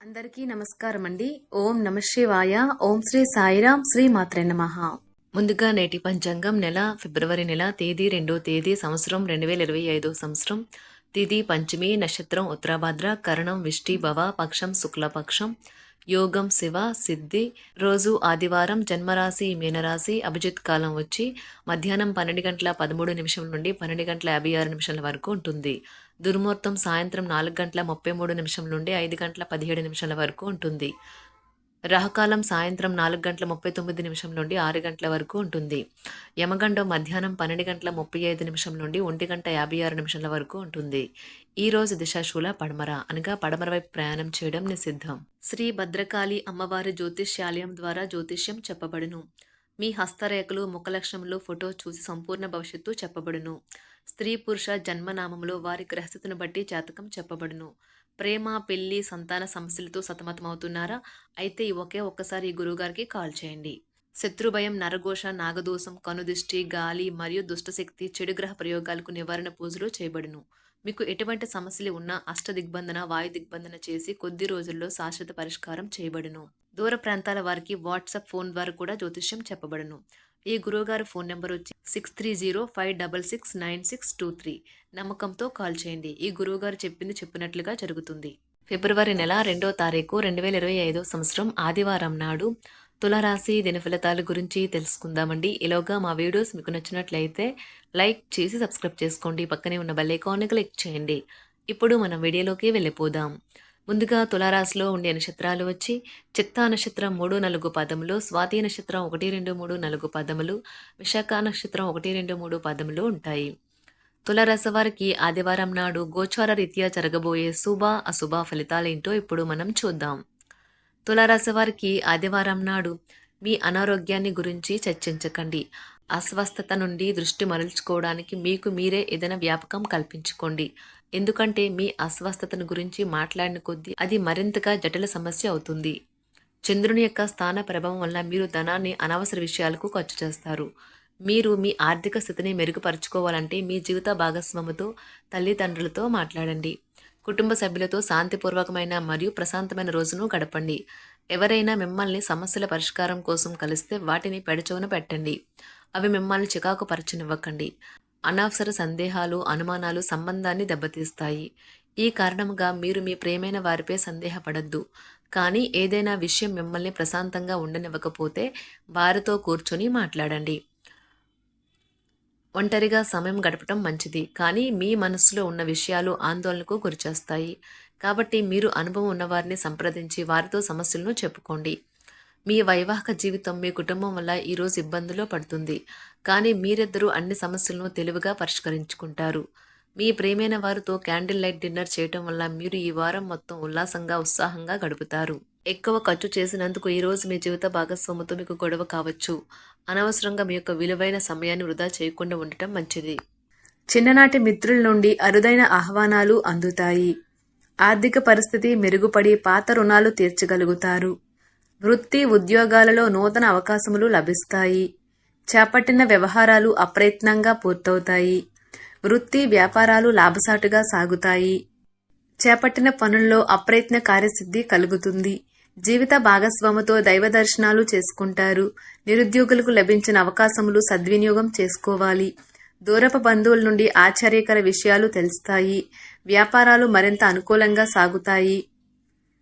అందరికీ నమస్కారం అండి ఓం నమ శివాయ. ఓం శ్రీ సాయిరాం. శ్రీ మాత్రే నమ. ముందుగా నేటి పంచాంగం నెల ఫిబ్రవరి నెల తేదీ రెండో తేదీ సంవత్సరం రెండు వేల ఇరవై ఐదో సంవత్సరం. తిథి పంచమి నక్షత్రం ఉత్తరాభాద్ర కరణం విష్టి భవ పక్షం శుక్లపక్షం యోగం శివ సిద్ధి. రోజు ఆదివారం జన్మరాశి మీనరాశి అభిజిత్ కాలం వచ్చి మధ్యాహ్నం పన్నెండు గంటల పదమూడు నిమిషం నుండి పన్నెండు గంటల యాభై ఆరు నిమిషాల వరకు ఉంటుంది. దుర్ముహూర్తం సాయంత్రం నాలుగు గంటల ముప్పై మూడు నిమిషం నుండి ఐదు గంటల పదిహేడు నిమిషాల వరకు ఉంటుంది. రాహుకాలం సాయంత్రం నాలుగు గంటల ముప్పై తొమ్మిది నిమిషం నుండి ఆరు గంటల వరకు ఉంటుంది. యమగండం మధ్యాహ్నం పన్నెండు గంటల ముప్పై ఐదు నిమిషం నుండి ఒంటి గంట యాభై ఆరు నిమిషాల వరకు ఉంటుంది. ఈ రోజు దిశాశూల పడమర అనగా పడమర వైపు ప్రయాణం చేయడం నిషిద్ధం. శ్రీ భద్రకాళి అమ్మవారి జ్యోతిష్యాలయం ద్వారా జ్యోతిష్యం చెప్పబడును. మీ హస్తరేఖలు ముఖలక్షణములు ఫోటో చూసి సంపూర్ణ భవిష్యత్తు చెప్పబడును. స్త్రీ పురుష జన్మనామములో వారి గ్రహస్థితిని బట్టి జాతకం చెప్పబడును. ప్రేమ పెళ్ళి సంతాన సమస్యలతో సతమతమవుతున్నారా? అయితే ఒకే ఒక్కసారి ఈ గురువుగారికి కాల్ చేయండి. శత్రుభయం నరఘోష నాగదోషం కనుదిష్టి గాలి మరియు దుష్టశక్తి చెడు గ్రహ ప్రయోగాలకు నివారణ పూజలు చేయబడును. మీకు ఎటువంటి సమస్యలు ఉన్నా అష్ట దిగ్బంధన వాయు దిగ్బంధన చేసి కొద్ది రోజుల్లో శాశ్వత పరిష్కారం చేయబడును. దూర ప్రాంతాల వారికి వాట్సాప్ ఫోన్ ద్వారా కూడా జ్యోతిష్యం చెప్పబడును. ఈ గురువుగారు ఫోన్ నెంబర్ వచ్చి six three zero five double six nine six two three నమ్మకంతో కాల్ చేయండి. ఈ గురువుగారు చెప్పింది చెప్పినట్లుగా జరుగుతుంది. ఫిబ్రవరి నెల రెండో తారీఖు రెండు వేల ఇరవై ఐదో సంవత్సరం ఆదివారం నాడు తులరాశి దిన ఫలితాల గురించి తెలుసుకుందామండి. ఇలాగా మా వీడియోస్ మీకు నచ్చినట్లయితే లైక్ చేసి సబ్స్క్రైబ్ చేసుకోండి. పక్కనే ఉన్న బెల్ ఐకాన్ని క్లిక్ చేయండి. ఇప్పుడు మనం వీడియోలోకి వెళ్ళిపోదాం. ముందుగా తులారాశిలో ఉండే నక్షత్రాలు వచ్చి చిత్తా నక్షత్రం మూడు నలుగు పదములు స్వాతి నక్షత్రం ఒకటి రెండు మూడు నలుగు పదములు విశాఖ నక్షత్రం ఒకటి రెండు మూడు పదములు ఉంటాయి. తులారాశి వారికి ఆదివారం నాడు గోచార రీత్యా జరగబోయే శుభ అశుభ ఫలితాలేంటో ఇప్పుడు మనం చూద్దాం. తులారాశి వారికి ఆదివారం నాడు మీ అనారోగ్యాన్ని గురించి చర్చించకండి. అస్వస్థత నుండి దృష్టి మరల్చుకోవడానికి మీకు మీరే ఏదైనా వ్యాపకం కల్పించుకోండి. ఎందుకంటే మీ అస్వస్థతను గురించి మాట్లాడిన కొద్దీ అది మరింతగా జటిల సమస్య అవుతుంది. చంద్రుని యొక్క స్థాన ప్రభావం వల్ల మీరు ధనాన్ని అనవసర విషయాలకు ఖర్చు చేస్తారు. మీరు మీ ఆర్థిక స్థితిని మెరుగుపరుచుకోవాలంటే మీ జీవిత భాగస్వామితో తల్లిదండ్రులతో మాట్లాడండి. కుటుంబ సభ్యులతో శాంతిపూర్వకమైన మరియు ప్రశాంతమైన రోజును గడపండి. ఎవరైనా మిమ్మల్ని సమస్యల పరిష్కారం కోసం కలిస్తే వాటిని పెడచవున పెట్టండి. అవి మిమ్మల్ని చికాకు పరచనివ్వకండి అనవసర సందేహాలు అనుమానాలు సంబంధాన్ని దెబ్బతీస్తాయి. ఈ కారణముగా మీరు మీ ప్రేమైన వారిపై సందేహపడద్దు. కానీ ఏదైనా విషయం మిమ్మల్ని ప్రశాంతంగా ఉండనివ్వకపోతే వారితో కూర్చొని మాట్లాడండి. ఒంటరిగా సమయం గడపటం మంచిది. కానీ మీ మనస్సులో ఉన్న విషయాలు ఆందోళనకు గురిచేస్తాయి. కాబట్టి మీరు అనుభవం ఉన్నవారిని సంప్రదించి వారితో సమస్యలను చెప్పుకోండి. మీ వైవాహిక జీవితం మీ కుటుంబం వల్ల ఈరోజు ఇబ్బందులో పడుతుంది. కానీ మీరిద్దరూ అన్ని సమస్యలను తెలివిగా పరిష్కరించుకుంటారు. మీ ప్రేమైన వారితో క్యాండిల్ లైట్ డిన్నర్ చేయటం వల్ల మీరు ఈ వారం మొత్తం ఉల్లాసంగా ఉత్సాహంగా గడుపుతారు. ఎక్కువ ఖర్చు చేసినందుకు ఈరోజు మీ జీవిత భాగస్వామితో మీకు గొడవ కావచ్చు. అనవసరంగా మీ యొక్క విలువైన సమయాన్ని వృధా చేయకుండా ఉండటం మంచిది. చిన్ననాటి మిత్రుల నుండి అరుదైన ఆహ్వానాలు అందుతాయి. ఆర్థిక పరిస్థితి మెరుగుపడి పాత రుణాలు తీర్చగలుగుతారు. వృత్తి ఉద్యోగాలలో నూతన అవకాశములు లభిస్తాయి. చేపట్టిన వ్యవహారాలు అప్రయత్నంగా పూర్తవుతాయి. వృత్తి వ్యాపారాలు లాభసాటుగా సాగుతాయి. చేపట్టిన పనుల్లో అప్రయత్న కార్యసిద్ధి కలుగుతుంది. జీవిత భాగస్వామితో దైవ దర్శనాలు చేసుకుంటారు. నిరుద్యోగులకు లభించిన అవకాశములు సద్వినియోగం చేసుకోవాలి. దూరపు బంధువుల నుండి ఆశ్చర్యకర విషయాలు తెలుస్తాయి. వ్యాపారాలు మరింత అనుకూలంగా సాగుతాయి.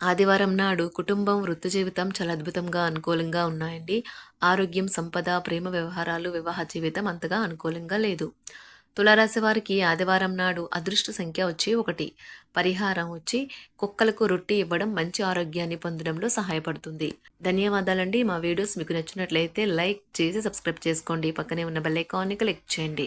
ఆదివారం నాడు కుటుంబం వృత్తి జీవితం చాలా అద్భుతంగా అనుకూలంగా ఉన్నాయండి. ఆరోగ్యం సంపద ప్రేమ వ్యవహారాలు వివాహ జీవితం అంతగా అనుకూలంగా లేదు. తులారాశి వారికి ఆదివారం నాడు అదృష్ట సంఖ్య వచ్చి ఒకటి. పరిహారం వచ్చి కుక్కలకు రొట్టి ఇవ్వడం మంచి ఆరోగ్యాన్ని పొందడంలో సహాయపడుతుంది. ధన్యవాదాలండి. మా వీడియోస్ మీకు నచ్చినట్లయితే లైక్ చేసి సబ్స్క్రైబ్ చేసుకోండి. పక్కనే ఉన్న బెల్ ఐకాన్ని క్లిక్ చేయండి.